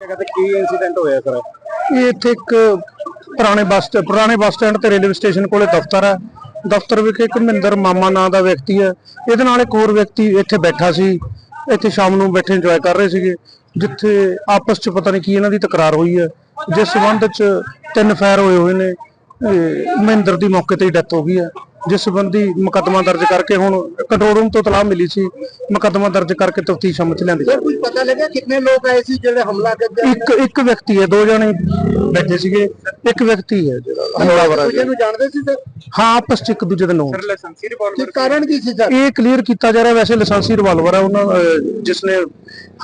ਕਹਿੰਦੇ ਕੀ ਇਨਸੀਡੈਂਟ ਹੋਇਆ ਸਰ ਇਹ ਇੱਥੇ ਇੱਕ ਪੁਰਾਣੇ ਬੱਸ ਸਟ- ਪੁਰਾਣੇ ਬੱਸ ਸਟੈਂਡ ਤੇ ਰੇਲਵੇ ਸਟੇਸ਼ਨ ਕੋਲੇ ਦਫ਼ਤਰ ਹੈ। ਦਫ਼ਤਰ ਵਿਖੇ ਇੱਕ ਮਹਿੰਦਰ ਮਾਮਾ ਨਾਂ ਦਾ ਵਿਅਕਤੀ ਹੈ। ਇਹਦੇ ਨਾਲ ਇੱਕ ਹੋਰ ਵਿਅਕਤੀ ਇੱਥੇ ਬੈਠਾ ਸੀ। ਇੱਥੇ ਸ਼ਾਮ ਨੂੰ ਬੈਠੇ ਇੰਜੋਏ ਕਰ ਰਹੇ ਸੀਗੇ, ਜਿੱਥੇ ਆਪਸ ਚ ਪਤਾ ਨਹੀਂ ਕੀ ਇਹਨਾਂ ਦੀ ਤਕਰਾਰ ਹੋਈ ਹੈ। ਜਿਸ ਸਬੰਧ ਚ ਤਿੰਨ ਫਾਇਰ ਹੋਏ ਹੋਏ ਨੇ। ਮਹਿੰਦਰ ਦੀ ਮੌਕੇ ਤੇ ਹੀ ਡੈਥ ਹੋ ਗਈ ਹੈ। ਜਿਸ ਸੰਬੰਧੀ ਮੁਕੱਦਮਾ ਦਰਜ ਕਰਕੇ ਹੁਣ ਕੰਟਰੋਲ ਰੂਮ ਤੋਂ ਤਲਾਹ ਮਿਲੀ ਸੀ ਮੁਕੱਦਮਾ ਦਰਜ ਕਰਕੇ ਤਫਤੀਸ਼ ਅਮਲ ਚ ਲਿਆਂਦੀ। ਕੁਝ ਪਤਾ ਲੱਗਾ ਕਿੰਨੇ ਲੋਕ ਆਏ ਸੀ ਜਿਹੜੇ ਹਮਲਾ ਕਰਦੇ ਇੱਕ ਇੱਕ ਵਿਅਕਤੀ ਹੈ ਦੋ ਜਣੇ ਬੈਠੇ ਸੀਗੇ ਇੱਕ ਵਿਅਕਤੀ ਹੈ ਜਿਹੜਾ ਹਮਲਾਵਰ ਹੈ ਦੂਜੇ ਨੂੰ ਜਾਣਦੇ ਸੀ ਸਰ? ਹਾਂ ਆਪਸ ਚ ਇੱਕ ਦੂਜੇ ਦੇ ਨੋਟ ਲਾਇਸੈਂਸੀ ਰਿਵਾਲਵਰ ਕਾਰਨ ਕੀ ਸੀ ਸਰ? ਇਹ ਕਲੀਅਰ ਕੀਤਾ ਜਾ ਰਿਹਾ ਵੈਸੇ ਲਾਇਸੈਂਸੀ ਰਿਵਾਲਵਰ ਹੈ ਉਹਨਾਂ ਜਿਸ ਨੇ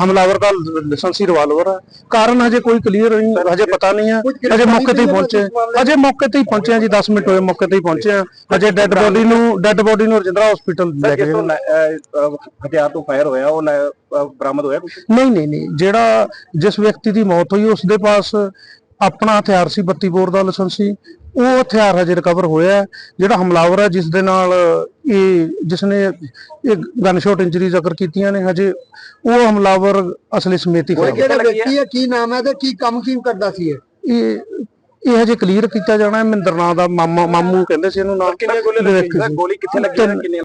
ਹਮਲਾਵਰ ਦਾ ਲਾਇਸੈਂਸੀ ਰਿਵਾਲਵਰ ਹੈ। ਕਾਰਨ ਹਜੇ ਕੋਈ ਕਲੀਅਰ ਨਹੀਂ ਹਜੇ ਪਤਾ ਨਹੀਂ ਹੈ। ਹਜੇ ਮੌਕੇ ਤੇ ਹੀ ਪਹੁੰਚੇ। ਹਜੇ ਮੌਕੇ ਤੇ ਹੀ ਪਹੁੰਚੇ ਜੀ 10 ਮਿੰਟ ਹੋਏ ਮੌਕੇ ਤੇ ਹੀ ਪਹੁੰਚੇ ਹਜੇ ਡੈੱਡ ਬੋਡੀ ਨੂੰ ਡੈੱਡ ਬੋਡੀ ਨੂੰ ਰਜਿੰਦਰਾ ਹਸਪੀਟਲ ਲੈ ਕੇ ਹਥਿਆਰ ਤੋਂ ਫਾਇਰ ਹੋਇਆ ਉਹ ਬਰਾਮਦ ਹੋਇਆ ਕੁਝ ਨਹੀਂ ਨਹੀਂ ਨਹੀਂ। ਜਿਹੜਾ ਜਿਸ ਵਿਅਕਤੀ ਦੀ ਮੌਤ ਹੋਈ ਉਸ ਦੇ ਪਾਸ ਆਪਣਾ ਹਥਿਆਰ ਸੀ 32 ਬੋਰ ਦਾ ਲਾਇਸੈਂਸ ਸੀ। ਉਹ ਹਥਿਆਰ ਹਜੇ ਰਿਕਵਰ ਹੋਇਆ ਹੈ। ਜਿਹੜਾ ਹਮਲਾਵਰ ਹੈ ਜਿਸ ਦੇ ਨਾਲ ਇਹ ਜਿਸ ਨੇ ਇਹ ਗਨ ਸ਼ਾਟ ਇੰਜਰੀਜ਼ ਅਗਰ ਕੀਤੀਆਂ ਨੇ ਹਜੇ ਉਹ ਹਮਲਾਵਰ ਅਸਲੀ ਸਮੇਤ ਹੀ ਫੜਿਆ ਕਿਹੜਾ ਵਿਅਕਤੀ ਹੈ ਕੀ ਨਾਮ ਹੈ ਤੇ ਕੀ ਕੰਮ ਕੀ ਕਰਦਾ ਸੀ ਇਹ? ਇਹ ਇਹ ਹਜੇ ਕਲੀਅਰ ਕੀਤਾ ਜਾਣਾ ਹੈ। ਮਹਿੰਦਰ ਨਾਂ ਦਾ ਮਾਮਾ ਮਾਮੂ ਕਹਿੰਦੇ ਸੀ ਇਹਨੂੰ ਨਾਮ। ਕਿੰਨੇ ਗੋਲੇ ਲੱਗੇ? ਸਰ ਗੋਲੀ ਕਿੱਥੇ ਲੱਗੀ ਕਿੰਨੇ